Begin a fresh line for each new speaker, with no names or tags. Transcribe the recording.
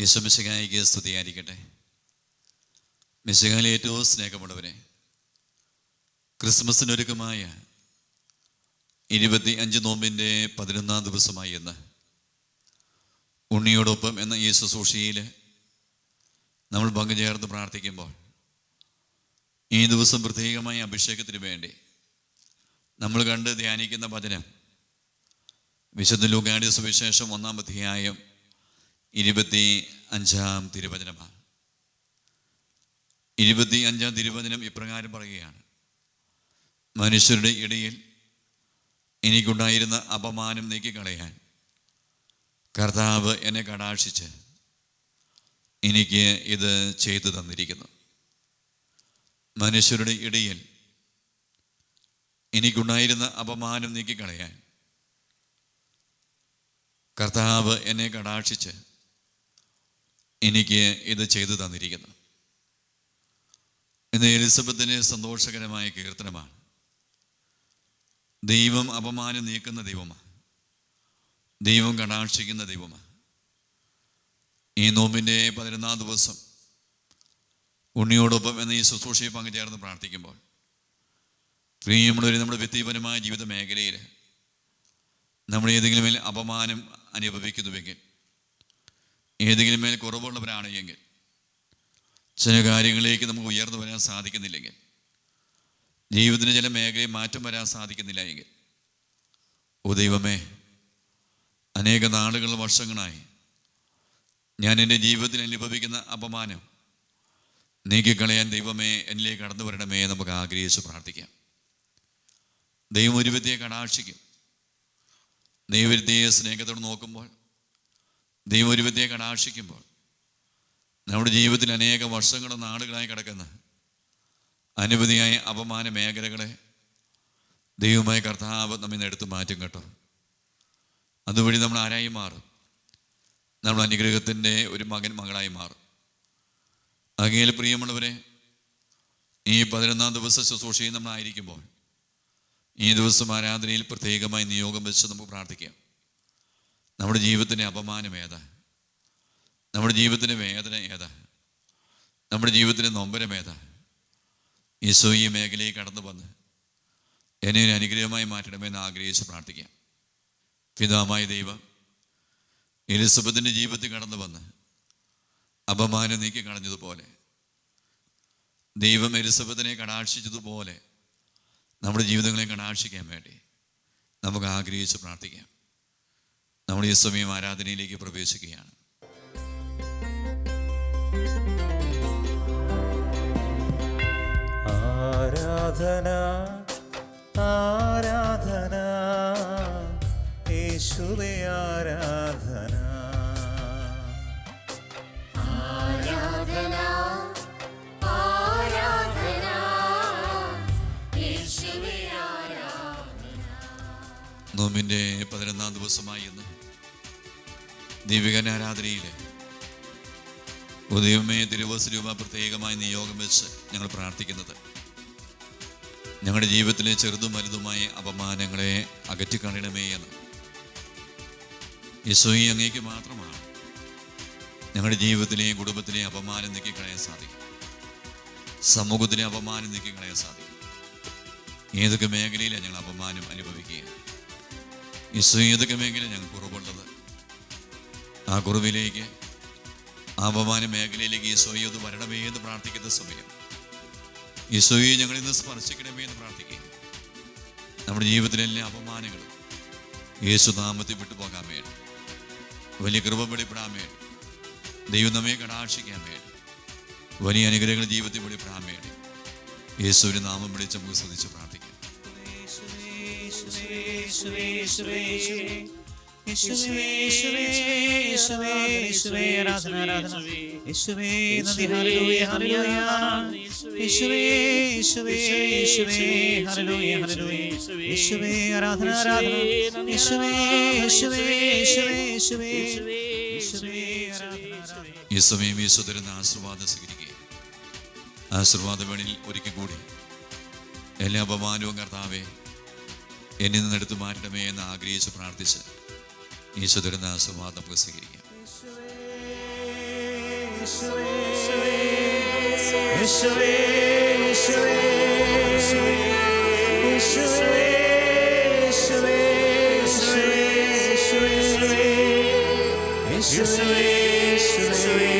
യേശുമിശികായിക്ക് സ്തുതിയായിരിക്കട്ടെ. മിശകനിൽ ഏറ്റവും സ്നേഹമുള്ളവരെ ക്രിസ്മസിനൊരുക്കമായ ഇരുപത്തി അഞ്ച് നോമ്പിന്റെ പതിനൊന്നാം ദിവസമായി എന്ന് ഉണ്ണിയോടൊപ്പം എന്ന ഈ ശുശ്രൂഷയിൽ നമ്മൾ പങ്കുചേർന്ന് പ്രാർത്ഥിക്കുമ്പോൾ ഈ ദിവസം പ്രത്യേകമായ അഭിഷേകത്തിന് വേണ്ടി നമ്മൾ കണ്ട് ധ്യാനിക്കുന്ന വചനം വിശുദ്ധ ലൂക്കാടി സുവിശേഷം ഒന്നാം അധ്യായം ഇരുപത്തി അഞ്ചാം തിരുവചനമാണ്. ഇരുപത്തി അഞ്ചാം തിരുവചനം ഇപ്രകാരം പറയുകയാണ്. മനുഷ്യരുടെ ഇടയിൽ എനിക്കുണ്ടായിരുന്ന അപമാനം നീക്കിക്കളയാൻ കർത്താവ് എന്നെ കടാക്ഷിച്ച് എനിക്ക് ഇത് ചെയ്തു തന്നിരിക്കുന്നു. മനുഷ്യരുടെ ഇടയിൽ എനിക്കുണ്ടായിരുന്ന അപമാനം നീക്കിക്കളയാൻ കർത്താവ് എന്നെ കടാക്ഷിച്ച് എനിക്ക് ഇത് ചെയ്തു തന്നിരിക്കുന്നു. ഇന്ന് എലിസബത്തിന് സന്തോഷകരമായ കീർത്തനമാണ്. ദൈവം അപമാനം നീക്കുന്ന ദൈവമാണ്. ദൈവം കടാക്ഷിക്കുന്ന ദൈവമാണ്. ഈ നോമ്പിന്റെ പതിനൊന്നാം ദിവസം ഉണ്ണിയോടൊപ്പം എന്ന ഈ ശുശ്രൂഷയെ പങ്കുചേർന്ന് പ്രാർത്ഥിക്കുമ്പോൾ പ്രിയമുള്ളവർ നമ്മുടെ വ്യക്തിപരമായ ജീവിത മേഖലയിൽ നമ്മൾ ഏതെങ്കിലും അപമാനം അനുഭവിക്കുന്നുവെങ്കിൽ ഏതെങ്കിലും മേൽ കുറവുള്ളവരാണ് എങ്കിൽ ചില കാര്യങ്ങളിലേക്ക് നമുക്ക് ഉയർന്നു വരാൻ സാധിക്കുന്നില്ലെങ്കിൽ ജീവിതത്തിന് ചില മേഖലയിൽ മാറ്റം വരാൻ സാധിക്കുന്നില്ല എങ്കിൽ ഓ ദൈവമേ അനേക നാളുകൾ വർഷങ്ങളായി ഞാൻ എന്റെ ജീവിതത്തിൽ അനുഭവിക്കുന്ന അപമാനം നീക്കിക്കളയാൻ ദൈവമേ എന്നിലേക്ക് കടന്നു വരണമേ നമുക്ക് ആഗ്രഹിച്ച് പ്രാർത്ഥിക്കാം. ദൈവം ഒരു വ്യക്തിയെ കടാക്ഷിക്കും. ദൈവരുദ്ധിയെ സ്നേഹത്തോട് നോക്കുമ്പോൾ ദൈവം ഒരു വിദ്യയെ കടാക്ഷിക്കുമ്പോൾ നമ്മുടെ ജീവിതത്തിൽ അനേക വർഷങ്ങളും നാടുകളായി കിടക്കുന്ന അനവധിയായ അപമാന മേഖലകളെ ദൈവമായ കർത്താവ് നമ്മിൽ നിന്ന് എടുത്തു മാറ്റും കേട്ടോ. അതുവഴി നമ്മൾ ആരായി മാറും? നമ്മൾ അനുഗ്രഹത്തിന്റെ ഒരു മകൻ മകളായി മാറും. അങ്ങയിൽ പ്രിയമുള്ളവരെ ഈ പതിനൊന്നാം ദിവസ ശുശ്രൂഷയിൽ നമ്മളായിരിക്കുമ്പോൾ ഈ ദിവസം ആരാധനയിൽ പ്രത്യേകമായി നിയോഗം വെച്ച് നമുക്ക് പ്രാർത്ഥിക്കാം. നമ്മുടെ ജീവിതത്തിന്റെ അപമാനം ഏതാ? നമ്മുടെ ജീവിതത്തിന്റെ വേദന ഏതാ? നമ്മുടെ ജീവിതത്തിന്റെ നൊമ്പരം ഏതാ? ഈശോ ഈ മേഖലയിൽ കടന്നു വന്ന് എന്നെ ഒരു അനുഗ്രഹമായി മാറ്റണമെന്ന് ആഗ്രഹിച്ച് പ്രാർത്ഥിക്കാം. പിതാമായ ദൈവം എലിസബത്തിന്റെ ജീവിതത്തിൽ കടന്നു വന്ന് അപമാനം നീക്കി കളഞ്ഞതുപോലെ ദൈവം എലിസബത്തിനെ കടാക്ഷിച്ചതുപോലെ നമ്മുടെ ജീവിതങ്ങളെ കടാക്ഷിക്കാൻ വേണ്ടി നമുക്ക് ആഗ്രഹിച്ച് പ്രാർത്ഥിക്കാം. നമ്മൾ ഈ സമയം ആരാധനയിലേക്ക് പ്രവേശിക്കുകയാണ്.
ആരാധന ആരാധന യേശുവേ ആരാധന.
നോമ്പിന്റെ പതിനൊന്നാം ദിവസമായി ഇന്ന് ദീപികൻ ഉദയമേ തിരുവസ് രൂപ പ്രത്യേകമായി നിയോഗം വെച്ച് ഞങ്ങൾ പ്രാർത്ഥിക്കുന്നത്. ഞങ്ങളുടെ ജീവിതത്തിലെ ചെറുതും വലുതുമായ അപമാനങ്ങളെ അകറ്റിക്കളയണമേ എന്ന്. യശോയി അങ്ങേക്ക് മാത്രമാണ് ഞങ്ങളുടെ ജീവിതത്തിലെ കുടുംബത്തിലെ അപമാനം നീക്കിക്കളയാൻ സാധിക്കും. സമൂഹത്തിലെ അപമാനം നീക്കിക്കളയാൻ സാധിക്കും. ഏതൊക്കെ മേഖലയിലാണ് ഞങ്ങൾ അപമാനം അനുഭവിക്കുക? ഏതൊക്കെ മേഖല ഞങ്ങൾ കുറവുള്ളത് ആ കുറവിലേക്ക് ആ അപമാന മേഖലയിലേക്ക് ഈശോയെ ഒന്ന് വരണമേ എന്ന് പ്രാർത്ഥിക്കുന്ന സമയം. ഈശോയെ ഞങ്ങൾ ഇന്ന് സ്പർശിക്കണമേ എന്ന് പ്രാർത്ഥിക്കുക നമ്മുടെ ജീവിതത്തിലെ എല്ലാ അപമാനങ്ങളും യേശു നാമത്തിൽ വിട്ടുപോകാൻ വേണ്ടി വലിയ കൃപ വെളിപ്പെടാൻ വേണ്ടി ദൈവം നമ്മെ കടാക്ഷിക്കാൻ വേണ്ടി വലിയ അനുഗ്രഹങ്ങൾ ജീവിതത്തിൽ വെളിപ്പെടാൻ വേണ്ടി യേശുവിന്റെ നാമം വിളിച്ച് നമുക്ക് ശ്രദ്ധിച്ച് പ്രാർത്ഥിക്കാം. ഈ സമയം യേശു തരുന്ന ആശീർവാദം സ്വീകരിക്കുക ആശീർവാദ വേണിൽ ഒരിക്കൽ കൂടി എല്ലാ അപമാനവും കർത്താവെ എന്നിൽ നിന്നെടുത്ത് മാറ്റണമേ എന്ന് ആഗ്രഹിച്ച് പ്രാർത്ഥിച്ച് ഈശോ തരുന്ന ആസ്വാദം നമുക്ക് സ്വീകരിക്കാം
യേശുവേ യേശുവേ യേശുവേ